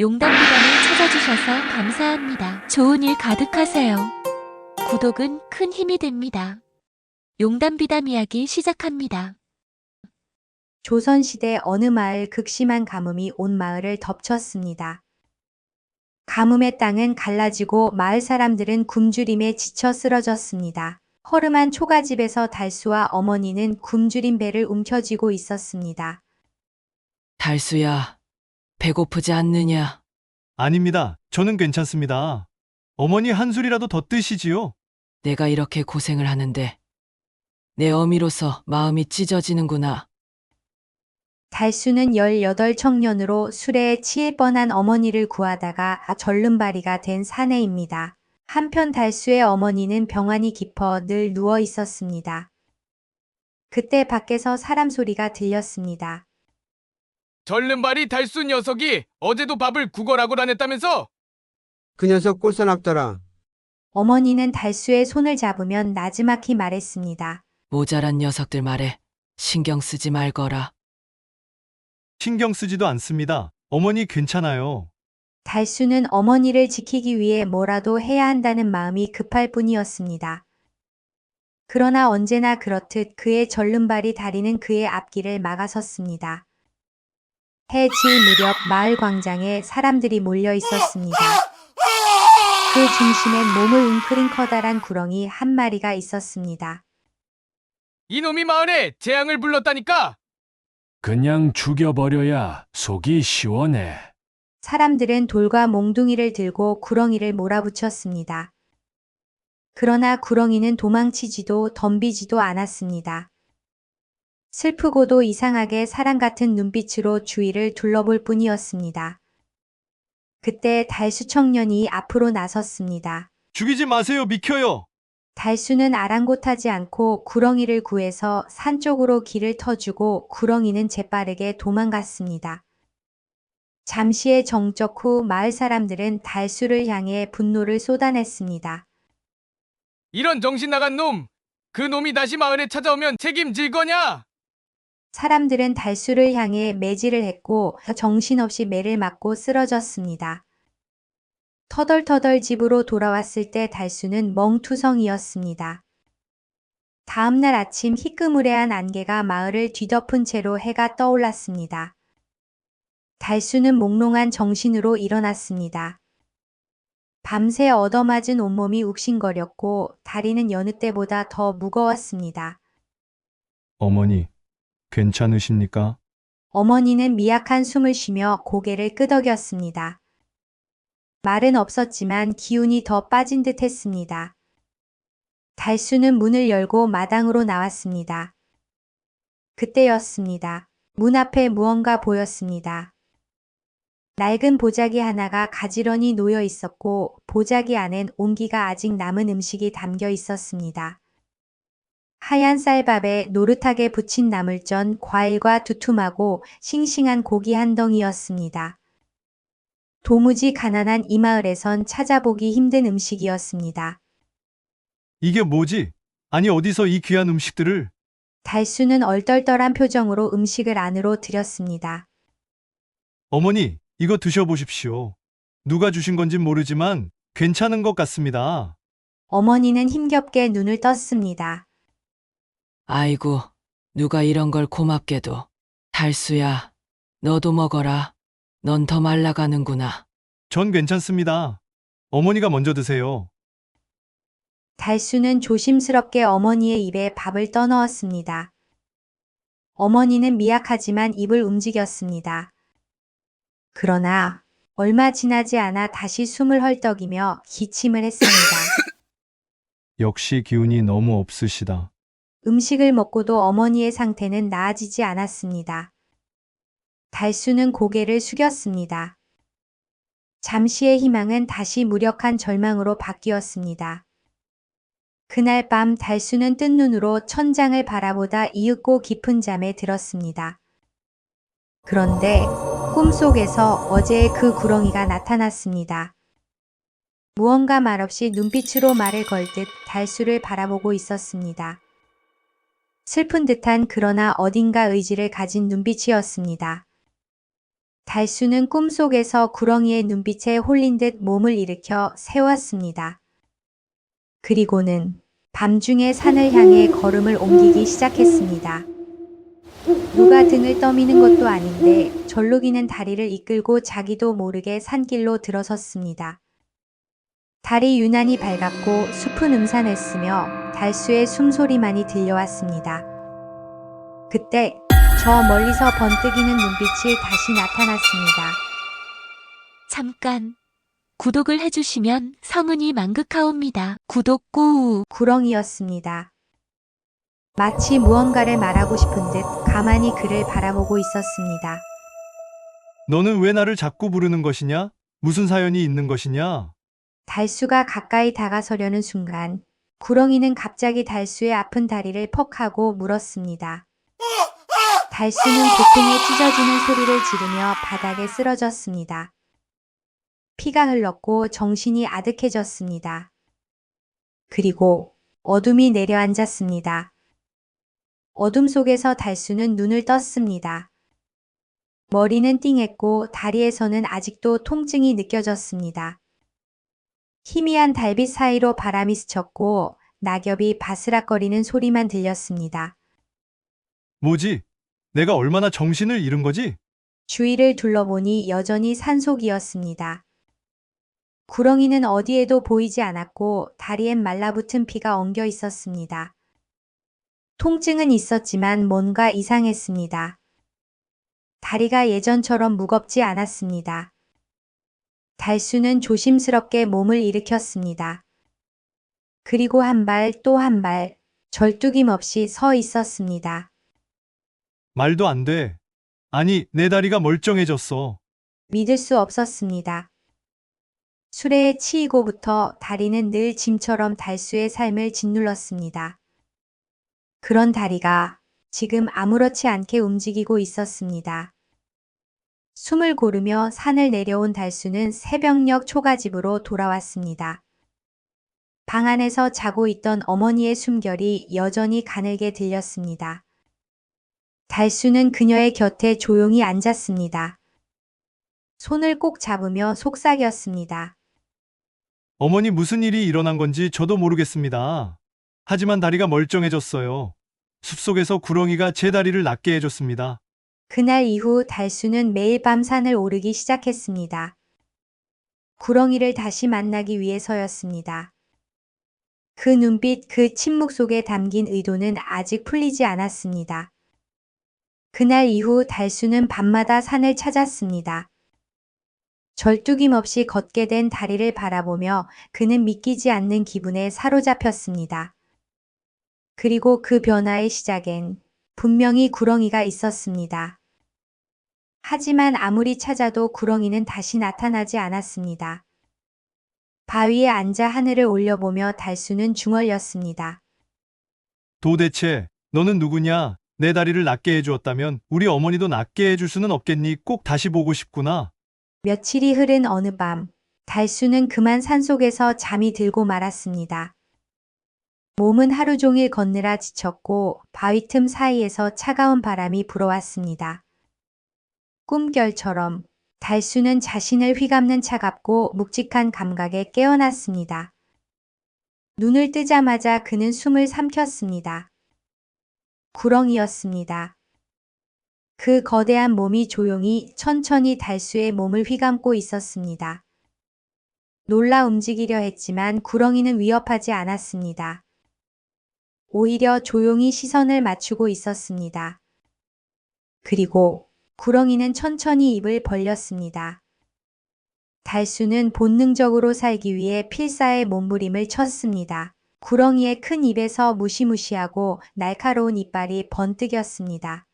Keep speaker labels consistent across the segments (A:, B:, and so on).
A: 용담비단을 찾아주셔서 감사합니다. 좋은 일 가득하세요. 구독은 큰 힘이 됩니다. 용담비담 이야기 시작합니다.
B: 조선시대 어느 마을 극심한 가뭄이 온 마을을 덮쳤습니다. 가뭄의 땅은 갈라지고 마을 사람들은 굶주림에 지쳐 쓰러졌습니다. 허름한 초가집에서 달수와 어머니는 굶주린 배를 움켜쥐고 있었습니다.
C: 달수야, 배고프지 않느냐?
D: 아닙니다. 저는 괜찮습니다. 어머니 한 술이라도 더 뜨시지요?
C: 내가 이렇게 고생을 하는데 내 어미로서 마음이 찢어지는구나.
B: 달수는 18 청년으로 술에 취해 뻔한 어머니를 구하다가 절름발이가 된 사내입니다. 한편 달수의 어머니는 병환이 깊어 늘 누워 있었습니다. 그때 밖에서 사람 소리가 들렸습니다.
E: 절름발이 달수 녀석이 어제도 밥을 구걸하고 다녔다면서?
F: 그 녀석 꼴사납더라.
B: 어머니는 달수의 손을 잡으면 나지막히 말했습니다.
C: 모자란 녀석들 말에 신경 쓰지 말거라.
D: 신경 쓰지도 않습니다. 어머니 괜찮아요.
B: 달수는 어머니를 지키기 위해 뭐라도 해야 한다는 마음이 급할 뿐이었습니다. 그러나 언제나 그렇듯 그의 절름발이 다리는 그의 앞길을 막아섰습니다. 해질 무렵 마을 광장에 사람들이 몰려 있었습니다. 그 중심엔 몸을 웅크린 커다란 구렁이 한 마리가 있었습니다.
E: 이놈이 마을에 재앙을 불렀다니까?
G: 그냥 죽여버려야 속이 시원해.
B: 사람들은 돌과 몽둥이를 들고 구렁이를 몰아붙였습니다. 그러나 구렁이는 도망치지도 덤비지도 않았습니다. 슬프고도 이상하게 사랑 같은 눈빛으로 주위를 둘러볼 뿐이었습니다. 그때 달수 청년이 앞으로 나섰습니다.
D: 죽이지 마세요. 미켜요.
B: 달수는 아랑곳하지 않고 구렁이를 구해서 산 쪽으로 길을 터주고 구렁이는 재빠르게 도망갔습니다. 잠시의 정적 후 마을 사람들은 달수를 향해 분노를 쏟아냈습니다.
E: 이런 정신 나간 놈! 그 놈이 다시 마을에 찾아오면 책임질 거냐?
B: 사람들은 달수를 향해 매질을 했고 정신없이 매를 맞고 쓰러졌습니다. 터덜터덜 집으로 돌아왔을 때 달수는 멍투성이었습니다. 다음날 아침 희끄무레한 안개가 마을을 뒤덮은 채로 해가 떠올랐습니다. 달수는 몽롱한 정신으로 일어났습니다. 밤새 얻어맞은 온몸이 욱신거렸고 다리는 여느 때보다 더 무거웠습니다.
D: 어머니, 괜찮으십니까?
B: 어머니는 미약한 숨을 쉬며 고개를 끄덕였습니다. 말은 없었지만 기운이 더 빠진 듯 했습니다. 달수는 문을 열고 마당으로 나왔습니다. 그때였습니다. 문 앞에 무언가 보였습니다. 낡은 보자기 하나가 가지런히 놓여 있었고 보자기 안엔 온기가 아직 남은 음식이 담겨 있었습니다. 하얀 쌀밥에 노릇하게 부친 나물전, 과일과 두툼하고 싱싱한 고기 한 덩이였습니다. 도무지 가난한 이 마을에선 찾아보기 힘든 음식이었습니다.
D: 이게 뭐지? 아니 어디서 이 귀한 음식들을?
B: 달수는 얼떨떨한 표정으로 음식을 안으로 들였습니다.
D: 어머니, 이거 드셔보십시오. 누가 주신 건진 모르지만 괜찮은 것 같습니다.
B: 어머니는 힘겹게 눈을 떴습니다.
C: 아이고, 누가 이런 걸 고맙게도. 달수야, 너도 먹어라. 넌 더 말라가는구나.
D: 전 괜찮습니다. 어머니가 먼저 드세요.
B: 달수는 조심스럽게 어머니의 입에 밥을 떠넣었습니다. 어머니는 미약하지만 입을 움직였습니다. 그러나 얼마 지나지 않아 다시 숨을 헐떡이며 기침을 했습니다.
D: 역시 기운이 너무 없으시다.
B: 음식을 먹고도 어머니의 상태는 나아지지 않았습니다. 달수는 고개를 숙였습니다. 잠시의 희망은 다시 무력한 절망으로 바뀌었습니다. 그날 밤 달수는 뜬 눈으로 천장을 바라보다 이윽고 깊은 잠에 들었습니다. 그런데 꿈속에서 어제의 그 구렁이가 나타났습니다. 무언가 말없이 눈빛으로 말을 걸 듯 달수를 바라보고 있었습니다. 슬픈 듯한 그러나 어딘가 의지를 가진 눈빛이었습니다. 달수는 꿈속에서 구렁이의 눈빛에 홀린 듯 몸을 일으켜 세웠습니다. 그리고는 밤중에 산을 향해 걸음을 옮기기 시작했습니다. 누가 등을 떠미는 것도 아닌데 절룩이는 다리를 이끌고 자기도 모르게 산길로 들어섰습니다. 달이 유난히 밝았고 숲은 음산했으며 달수의 숨소리만이 들려왔습니다. 그때 저 멀리서 번뜩이는 눈빛이 다시 나타났습니다.
A: 잠깐. 구독을 해주시면 성은이 만극하옵니다. 구독 꾹.
B: 구렁이였습니다. 마치 무언가를 말하고 싶은 듯 가만히 그를 바라보고 있었습니다.
D: 너는 왜 나를 자꾸 부르는 것이냐? 무슨 사연이 있는 것이냐?
B: 달수가 가까이 다가서려는 순간 구렁이는 갑자기 달수의 아픈 다리를 퍽 하고 물었습니다. 달수는 고통에 찢어지는 소리를 지르며 바닥에 쓰러졌습니다. 피가 흘렀고 정신이 아득해졌습니다. 그리고 어둠이 내려앉았습니다. 어둠 속에서 달수는 눈을 떴습니다. 머리는 띵했고 다리에서는 아직도 통증이 느껴졌습니다. 희미한 달빛 사이로 바람이 스쳤고 낙엽이 바스락거리는 소리만 들렸습니다.
D: 뭐지? 내가 얼마나 정신을 잃은 거지?
B: 주위를 둘러보니 여전히 산속이었습니다. 구렁이는 어디에도 보이지 않았고 다리엔 말라붙은 피가 엉겨 있었습니다. 통증은 있었지만 뭔가 이상했습니다. 다리가 예전처럼 무겁지 않았습니다. 달수는 조심스럽게 몸을 일으켰습니다. 그리고 한 발 또 한 발 절뚝임 없이 서 있었습니다.
D: 말도 안 돼. 아니, 내 다리가 멀쩡해졌어.
B: 믿을 수 없었습니다. 수레에 치이고부터 다리는 늘 짐처럼 달수의 삶을 짓눌렀습니다. 그런 다리가 지금 아무렇지 않게 움직이고 있었습니다. 숨을 고르며 산을 내려온 달수는 새벽녘 초가집으로 돌아왔습니다. 방 안에서 자고 있던 어머니의 숨결이 여전히 가늘게 들렸습니다. 달수는 그녀의 곁에 조용히 앉았습니다. 손을 꼭 잡으며 속삭였습니다.
D: 어머니 무슨 일이 일어난 건지 저도 모르겠습니다. 하지만 다리가 멀쩡해졌어요. 숲속에서 구렁이가 제 다리를 낫게 해줬습니다.
B: 그날 이후 달수는 매일 밤 산을 오르기 시작했습니다. 구렁이를 다시 만나기 위해서였습니다. 그 눈빛, 그 침묵 속에 담긴 의도는 아직 풀리지 않았습니다. 그날 이후 달수는 밤마다 산을 찾았습니다. 절뚝임 없이 걷게 된 다리를 바라보며 그는 믿기지 않는 기분에 사로잡혔습니다. 그리고 그 변화의 시작엔 분명히 구렁이가 있었습니다. 하지만 아무리 찾아도 구렁이는 다시 나타나지 않았습니다. 바위에 앉아 하늘을 올려보며 달수는 중얼렸습니다.
D: 도대체 너는 누구냐? 내 다리를 낫게 해주었다면 우리 어머니도 낫게 해줄 수는 없겠니? 꼭 다시 보고 싶구나.
B: 며칠이 흐른 어느 밤, 달수는 그만 산속에서 잠이 들고 말았습니다. 몸은 하루 종일 걷느라 지쳤고 바위 틈 사이에서 차가운 바람이 불어왔습니다. 꿈결처럼 달수는 자신을 휘감는 차갑고 묵직한 감각에 깨어났습니다. 눈을 뜨자마자 그는 숨을 삼켰습니다. 구렁이였습니다. 그 거대한 몸이 조용히 천천히 달수의 몸을 휘감고 있었습니다. 놀라 움직이려 했지만 구렁이는 위협하지 않았습니다. 오히려 조용히 시선을 맞추고 있었습니다. 그리고 구렁이는 천천히 입을 벌렸습니다. 달수는 본능적으로 살기 위해 필사의 몸부림을 쳤습니다. 구렁이의 큰 입에서 무시무시하고 날카로운 이빨이 번뜩였습니다.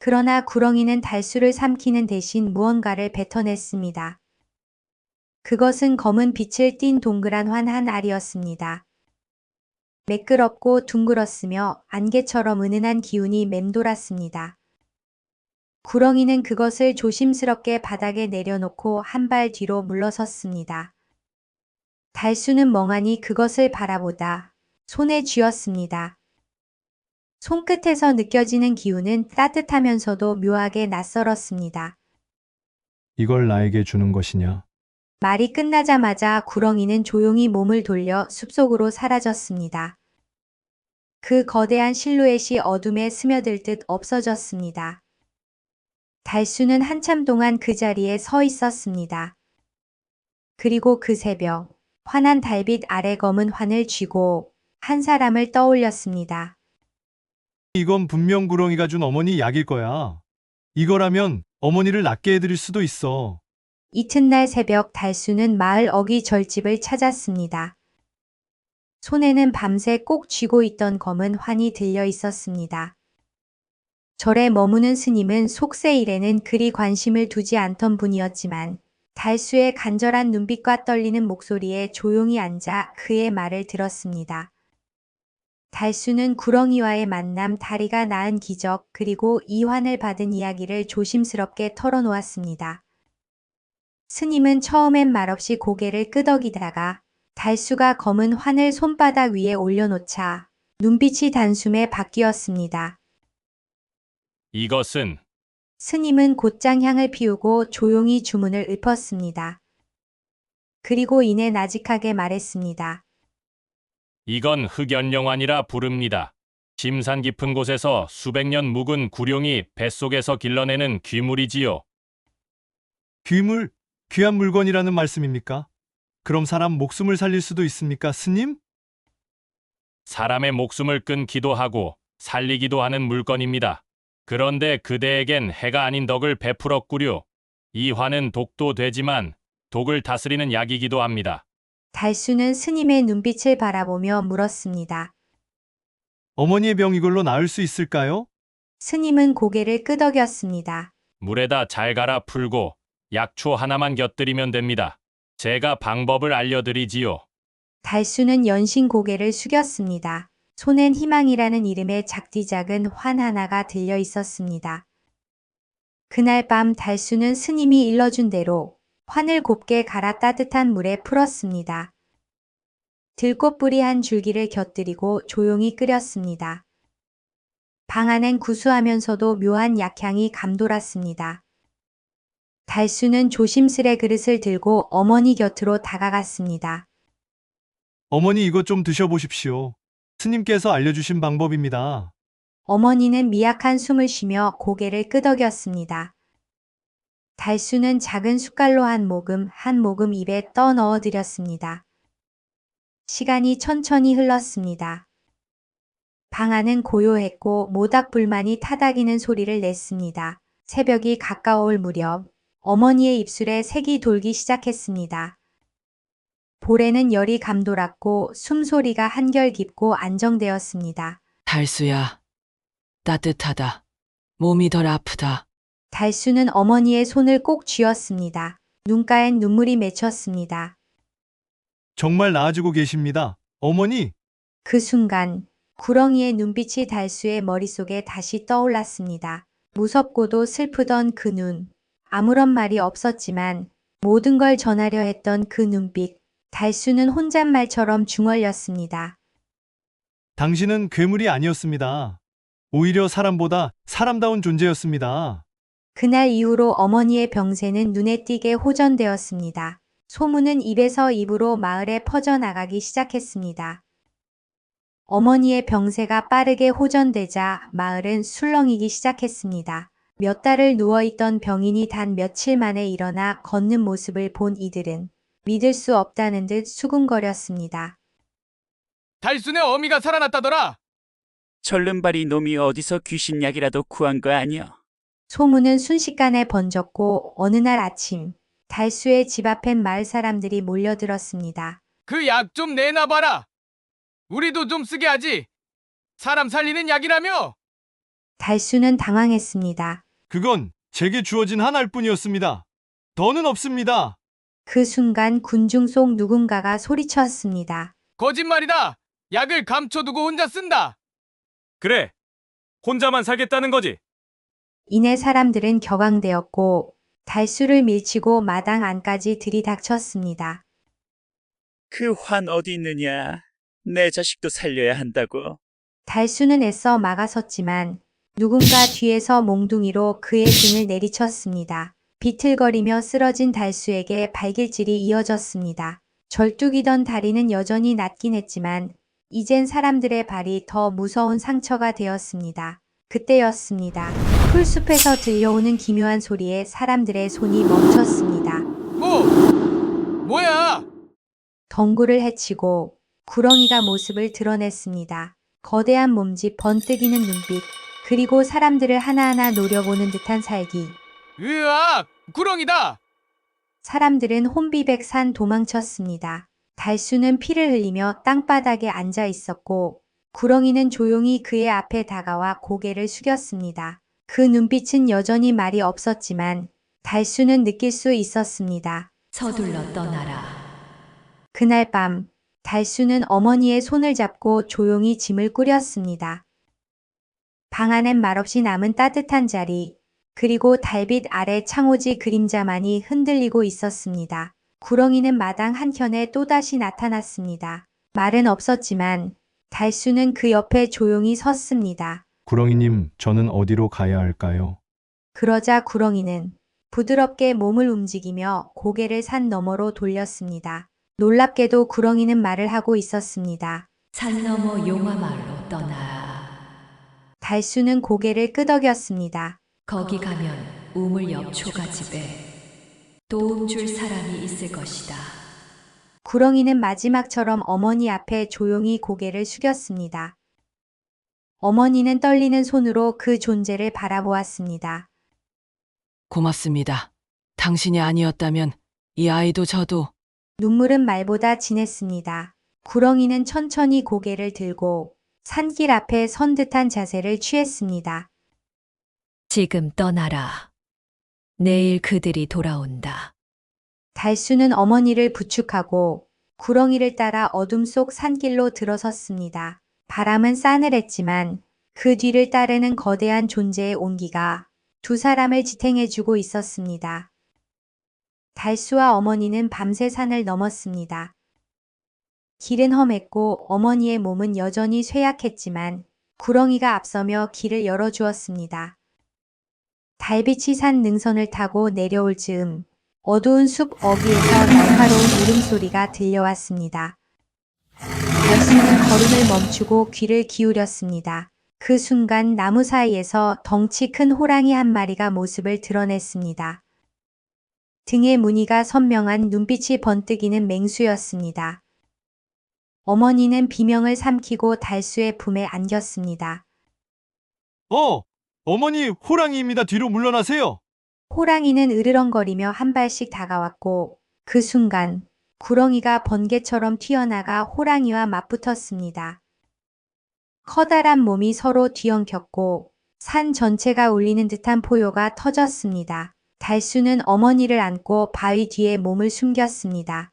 B: 그러나 구렁이는 달수를 삼키는 대신 무언가를 뱉어냈습니다. 그것은 검은 빛을 띤 동그란 환 한 알이었습니다. 매끄럽고 둥글었으며 안개처럼 은은한 기운이 맴돌았습니다. 구렁이는 그것을 조심스럽게 바닥에 내려놓고 한 발 뒤로 물러섰습니다. 달수는 멍하니 그것을 바라보다 손에 쥐었습니다. 손끝에서 느껴지는 기운은 따뜻하면서도 묘하게 낯설었습니다.
D: 이걸 나에게 주는 것이냐?
B: 말이 끝나자마자 구렁이는 조용히 몸을 돌려 숲속으로 사라졌습니다. 그 거대한 실루엣이 어둠에 스며들 듯 없어졌습니다. 달수는 한참 동안 그 자리에 서 있었습니다. 그리고 그 새벽, 환한 달빛 아래 검은 환을 쥐고 한 사람을 떠올렸습니다.
D: 이건 분명 구렁이가 준 어머니 약일 거야. 이거라면 어머니를 낫게 해드릴 수도 있어.
B: 이튿날 새벽 달수는 마을 어귀 절집을 찾았습니다. 손에는 밤새 꼭 쥐고 있던 검은 환이 들려 있었습니다. 절에 머무는 스님은 속세 일에는 그리 관심을 두지 않던 분이었지만 달수의 간절한 눈빛과 떨리는 목소리에 조용히 앉아 그의 말을 들었습니다. 달수는 구렁이와의 만남, 다리가 낳은 기적, 그리고 이 환을 받은 이야기를 조심스럽게 털어놓았습니다. 스님은 처음엔 말없이 고개를 끄덕이다가 달수가 검은 환을 손바닥 위에 올려놓자 눈빛이 단숨에 바뀌었습니다.
H: 이것은
B: 스님은 곧장 향을 피우고 조용히 주문을 읊었습니다. 그리고 이내 나직하게 말했습니다.
H: 이건 흑연영환이라 부릅니다. 심산 깊은 곳에서 수백 년 묵은 구룡이 뱃속에서 길러내는 귀물이지요.
D: 귀물, 귀한 물건이라는 말씀입니까? 그럼 사람 목숨을 살릴 수도 있습니까, 스님?
H: 사람의 목숨을 끊기도 하고 살리기도 하는 물건입니다. 그런데 그대에겐 해가 아닌 덕을 베풀었구려. 이 화는 독도 되지만 독을 다스리는 약이기도 합니다.
B: 달수는 스님의 눈빛을 바라보며 물었습니다.
D: 어머니의 병 이걸로 나을 수 있을까요?
B: 스님은 고개를 끄덕였습니다.
H: 물에다 잘 갈아 풀고 약초 하나만 곁들이면 됩니다. 제가 방법을 알려드리지요.
B: 달수는 연신 고개를 숙였습니다. 손엔 희망이라는 이름의 작디작은 환 하나가 들려 있었습니다. 그날 밤 달수는 스님이 일러준 대로 환을 곱게 갈아 따뜻한 물에 풀었습니다. 들꽃뿌리 한 줄기를 곁들이고 조용히 끓였습니다. 방 안엔 구수하면서도 묘한 약향이 감돌았습니다. 달수는 조심스레 그릇을 들고 어머니 곁으로 다가갔습니다.
D: 어머니 이것 좀 드셔보십시오. 스님께서 알려주신 방법입니다.
B: 어머니는 미약한 숨을 쉬며 고개를 끄덕였습니다. 달수는 작은 숟갈로 한 모금 한 모금 입에 떠 넣어 드렸습니다. 시간이 천천히 흘렀습니다. 방 안은 고요했고 모닥불만이 타닥이는 소리를 냈습니다. 새벽이 가까워올 무렵 어머니의 입술에 색이 돌기 시작했습니다. 볼에는 열이 감돌았고 숨소리가 한결 깊고 안정되었습니다.
C: 달수야. 따뜻하다. 몸이 덜 아프다.
B: 달수는 어머니의 손을 꼭 쥐었습니다. 눈가엔 눈물이 맺혔습니다.
D: 정말 나아지고 계십니다. 어머니,
B: 그 순간 구렁이의 눈빛이 달수의 머릿속에 다시 떠올랐습니다. 무섭고도 슬프던 그 눈. 아무런 말이 없었지만 모든 걸 전하려 했던 그 눈빛. 달수는 혼잣말처럼 중얼렸습니다.
D: 당신은 괴물이 아니었습니다. 오히려 사람보다 사람다운 존재였습니다.
B: 그날 이후로 어머니의 병세는 눈에 띄게 호전되었습니다. 소문은 입에서 입으로 마을에 퍼져나가기 시작했습니다. 어머니의 병세가 빠르게 호전되자 마을은 술렁이기 시작했습니다. 몇 달을 누워있던 병인이 단 며칠 만에 일어나 걷는 모습을 본 이들은 믿을 수 없다는 듯 수군거렸습니다.
E: 달순의 어미가 살아났다더라.
I: 절름발이 놈이 어디서 귀신약이라도 구한 거 아니여?
B: 소문은 순식간에 번졌고 어느 날 아침 달수의 집 앞엔 마을 사람들이 몰려들었습니다.
E: 그 약 좀 내놔봐라. 우리도 좀 쓰게 하지. 사람 살리는 약이라며.
B: 달수는 당황했습니다.
D: 그건 제게 주어진 한 알 뿐이었습니다. 더는 없습니다.
B: 그 순간 군중 속 누군가가 소리쳤습니다.
E: 거짓말이다. 약을 감춰두고 혼자 쓴다.
H: 그래. 혼자만 살겠다는 거지.
B: 이내 사람들은 격앙되었고 달수를 밀치고 마당 안까지 들이닥쳤습니다.
I: 그 환 어디 있느냐? 내 자식도 살려야 한다고.
B: 달수는 애써 막아섰지만 누군가 뒤에서 몽둥이로 그의 등을 내리쳤습니다. 비틀거리며 쓰러진 달수에게 발길질이 이어졌습니다. 절뚝이던 다리는 여전히 낫긴 했지만 이젠 사람들의 발이 더 무서운 상처가 되었습니다. 그때였습니다. 풀숲에서 들려오는 기묘한 소리에 사람들의 손이 멈췄습니다.
E: 뭐? 뭐야?
B: 덩굴을 헤치고 구렁이가 모습을 드러냈습니다. 거대한 몸집, 번뜩이는 눈빛, 그리고 사람들을 하나하나 노려보는 듯한 살기.
E: 으악! 구렁이다!
B: 사람들은 혼비백산 도망쳤습니다. 달수는 피를 흘리며 땅바닥에 앉아 있었고, 구렁이는 조용히 그의 앞에 다가와 고개를 숙였습니다. 그 눈빛은 여전히 말이 없었지만, 달수는 느낄 수 있었습니다.
A: 서둘러 떠나라.
B: 그날 밤, 달수는 어머니의 손을 잡고 조용히 짐을 꾸렸습니다. 방 안엔 말없이 남은 따뜻한 자리, 그리고 달빛 아래 창호지 그림자만이 흔들리고 있었습니다. 구렁이는 마당 한켠에 또다시 나타났습니다. 말은 없었지만 달수는 그 옆에 조용히 섰습니다.
D: 구렁이님, 저는 어디로 가야 할까요?
B: 그러자 구렁이는 부드럽게 몸을 움직이며 고개를 산 너머로 돌렸습니다. 놀랍게도 구렁이는 말을 하고 있었습니다.
A: 산 너머 용화마을로 떠나.
B: 달수는 고개를 끄덕였습니다.
A: 거기 가면 우물 옆 초가집에 도움 줄 사람이 있을 것이다.
B: 구렁이는 마지막처럼 어머니 앞에 조용히 고개를 숙였습니다. 어머니는 떨리는 손으로 그 존재를 바라보았습니다.
C: 고맙습니다. 당신이 아니었다면 이 아이도 저도
B: 눈물은 말보다 진했습니다. 구렁이는 천천히 고개를 들고 산길 앞에 선 듯한 자세를 취했습니다.
A: 지금 떠나라. 내일 그들이 돌아온다.
B: 달수는 어머니를 부축하고 구렁이를 따라 어둠 속 산길로 들어섰습니다. 바람은 싸늘했지만 그 뒤를 따르는 거대한 존재의 온기가 두 사람을 지탱해주고 있었습니다. 달수와 어머니는 밤새 산을 넘었습니다. 길은 험했고 어머니의 몸은 여전히 쇠약했지만 구렁이가 앞서며 길을 열어주었습니다. 달빛이 산 능선을 타고 내려올 즈음 어두운 숲 어귀에서 날카로운 울음소리가 들려왔습니다. 달수는 걸음을 멈추고 귀를 기울였습니다. 그 순간 나무 사이에서 덩치 큰 호랑이 한 마리가 모습을 드러냈습니다. 등의 무늬가 선명한 눈빛이 번뜩이는 맹수였습니다. 어머니는 비명을 삼키고 달수의 품에 안겼습니다.
D: 어! 어머니, 호랑이입니다. 뒤로 물러나세요.
B: 호랑이는 으르렁거리며 한 발씩 다가왔고 그 순간 구렁이가 번개처럼 튀어나가 호랑이와 맞붙었습니다. 커다란 몸이 서로 뒤엉켰고 산 전체가 울리는 듯한 포효가 터졌습니다. 달수는 어머니를 안고 바위 뒤에 몸을 숨겼습니다.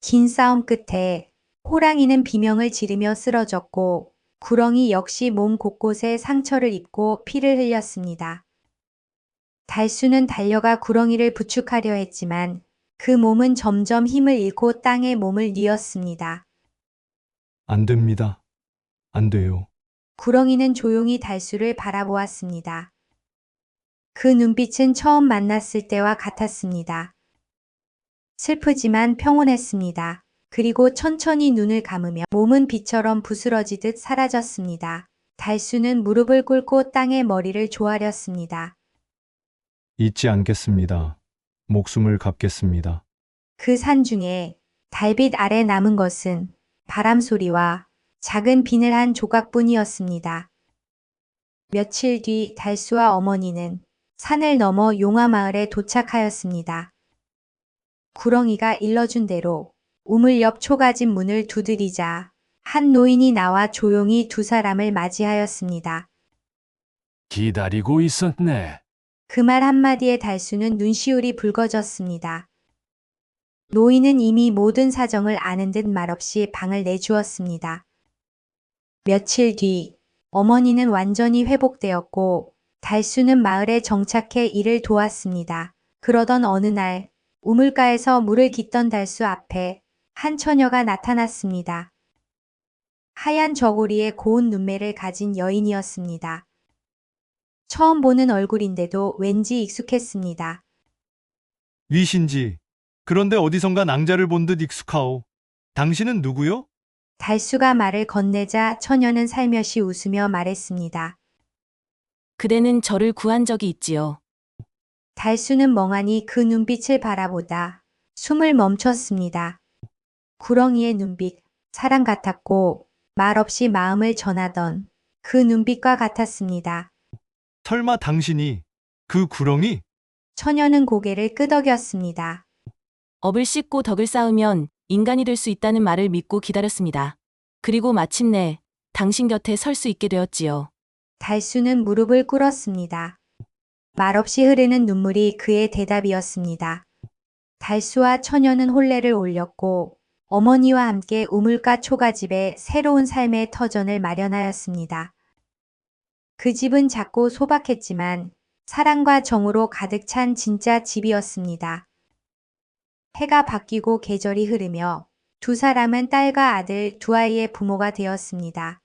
B: 긴 싸움 끝에 호랑이는 비명을 지르며 쓰러졌고 구렁이 역시 몸 곳곳에 상처를 입고 피를 흘렸습니다. 달수는 달려가 구렁이를 부축하려 했지만 그 몸은 점점 힘을 잃고 땅에 몸을 뉘었습니다.
D: 안 됩니다. 안 돼요.
B: 구렁이는 조용히 달수를 바라보았습니다. 그 눈빛은 처음 만났을 때와 같았습니다. 슬프지만 평온했습니다. 그리고 천천히 눈을 감으며 몸은 비처럼 부스러지듯 사라졌습니다. 달수는 무릎을 꿇고 땅에 머리를 조아렸습니다.
D: 잊지 않겠습니다. 목숨을 갚겠습니다.
B: 그 산 중에 달빛 아래 남은 것은 바람 소리와 작은 비늘 한 조각뿐이었습니다. 며칠 뒤 달수와 어머니는 산을 넘어 용화마을에 도착하였습니다. 구렁이가 일러준 대로 우물 옆 초가집 문을 두드리자 한 노인이 나와 조용히 두 사람을 맞이하였습니다.
G: 기다리고 있었네.
B: 그 말 한마디에 달수는 눈시울이 붉어졌습니다. 노인은 이미 모든 사정을 아는 듯 말없이 방을 내주었습니다. 며칠 뒤 어머니는 완전히 회복되었고 달수는 마을에 정착해 일을 도왔습니다. 그러던 어느 날 우물가에서 물을 깃던 달수 앞에 한 처녀가 나타났습니다. 하얀 저고리에 고운 눈매를 가진 여인이었습니다. 처음 보는 얼굴인데도 왠지 익숙했습니다.
D: 위신지. 그런데 어디선가 낭자를 본 듯 익숙하오. 당신은 누구요?
B: 달수가 말을 건네자 처녀는 살며시 웃으며 말했습니다.
J: 그대는 저를 구한 적이 있지요.
B: 달수는 멍하니 그 눈빛을 바라보다 숨을 멈췄습니다. 구렁이의 눈빛, 사랑 같았고 말없이 마음을 전하던 그 눈빛과 같았습니다.
D: 설마 당신이 그 구렁이?
B: 처녀는 고개를 끄덕였습니다.
J: 업을 씻고 덕을 쌓으면 인간이 될 수 있다는 말을 믿고 기다렸습니다. 그리고 마침내 당신 곁에 설 수 있게 되었지요.
B: 달수는 무릎을 꿇었습니다. 말없이 흐르는 눈물이 그의 대답이었습니다. 달수와 처녀는 혼례를 올렸고 어머니와 함께 우물가 초가집에 새로운 삶의 터전을 마련하였습니다. 그 집은 작고 소박했지만 사랑과 정으로 가득 찬 진짜 집이었습니다. 해가 바뀌고 계절이 흐르며 두 사람은 딸과 아들 두 아이의 부모가 되었습니다.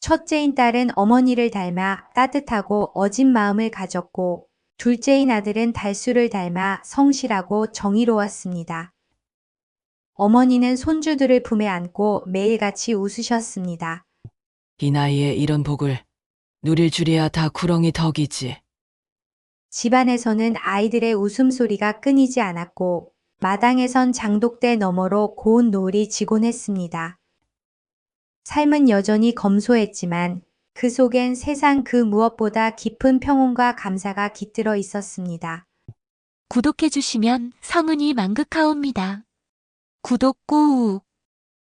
B: 첫째인 딸은 어머니를 닮아 따뜻하고 어진 마음을 가졌고 둘째인 아들은 달수를 닮아 성실하고 정의로웠습니다. 어머니는 손주들을 품에 안고 매일같이 웃으셨습니다.
C: 이 나이에 이런 복을 누릴 줄이야 다 구렁이 덕이지.
B: 집안에서는 아이들의 웃음소리가 끊이지 않았고 마당에선 장독대 너머로 고운 노을이 지곤 했습니다. 삶은 여전히 검소했지만 그 속엔 세상 그 무엇보다 깊은 평온과 감사가 깃들어 있었습니다.
K: 구독해주시면 성은이 만극하옵니다. 구독 꾹!